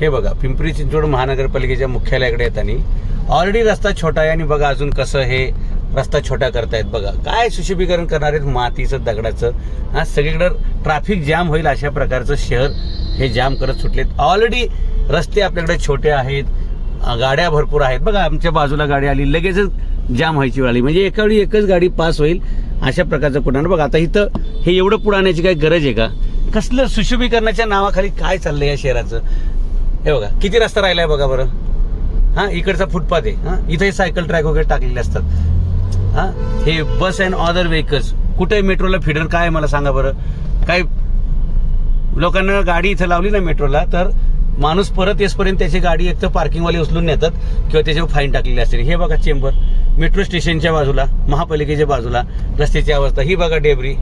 हे बघा पिंपरी चिंचवड महानगरपालिकेच्या मुख्यालयाकडे येताना ऑलरेडी रस्ता छोटा आहे आणि बघा अजून कसं हे रस्ता छोटा करतायत बघा. काय सुशोभीकरण करणार आहेत? मातीचं दगडाचं. हा सगळीकडं ट्रॅफिक जाम होईल अशा प्रकारचं शहर हे जाम करत सुटलेत. ऑलरेडी रस्ते आपल्याकडे छोटे आहेत गाड्या भरपूर आहेत. बघा आमच्या बाजूला गाडी आली लगेचच जाम व्हायची वेळ आली. म्हणजे एका वेळी एकच गाडी पास होईल अशा प्रकारचं कुठं. बघा आता इथं हे एवढं पुढं आणण्याची काही गरज आहे का? कसलं सुशोभीकरणाच्या नावाखाली काय चाललं या शहराचं? हे बघा किती रस्ता राहिला आहे बघा बरं. हा इकडचा फुटपाथ आहे. हा इथे सायकल ट्रॅक वगैरे टाकलेले असतात. हा हे बस अँड अदर व्हेकल्स कुठे मेट्रोला फिडर काय आहे मला सांगा बरं. काय लोकांना गाडी इथं लावली ना मेट्रोला तर माणूस परत येसपर्यंत त्याची गाडी एक तर पार्किंगवाले उचलून नेतात किंवा त्याच्यावर फाईन टाकलेली असते हे बघा चेंबर मेट्रो स्टेशनच्या बाजूला महापालिकेच्या बाजूला रस्त्याची अवस्था. ही बघा डेबरी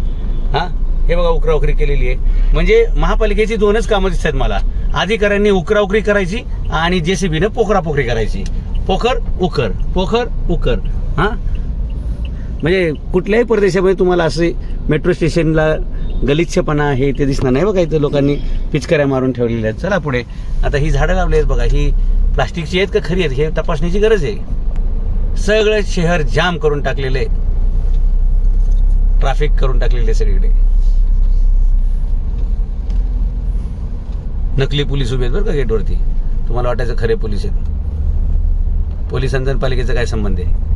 हा हे बघा उकराउकरी केलेली आहे. म्हणजे महापालिकेची दोनच कामं दिसतात मला. अधिकाऱ्यांनी उकराउकरी करायची आणि जे सी बीनं पोखरापोखरी करायची. पोखर उकर. पोखर उकर. हां? म्हणजे कुठल्याही प्रदेशामध्ये तुम्हाला असे मेट्रो स्टेशनला गलिच्छपणा आहे ते दिसणार नाही बघा इथं लोकांनी पिचकऱ्या मारून ठेवलेल्या आहेत. चला पुढे. आता ही झाडं लावली आहेत बघा. ही प्लास्टिकची आहेत का खरी आहेत? हे तपासण्याची गरज आहे. सगळं शहर जाम करून टाकलेलं आहे. ट्रॅफिक करून टाकलेले सगळीकडे. नकली पोलीस उभे आहेत बरं का गेटवरती. तुम्हाला वाटायचं खरे पोलीस आहेत. पोलिसांचा आणि पालिकेचा काय संबंध आहे?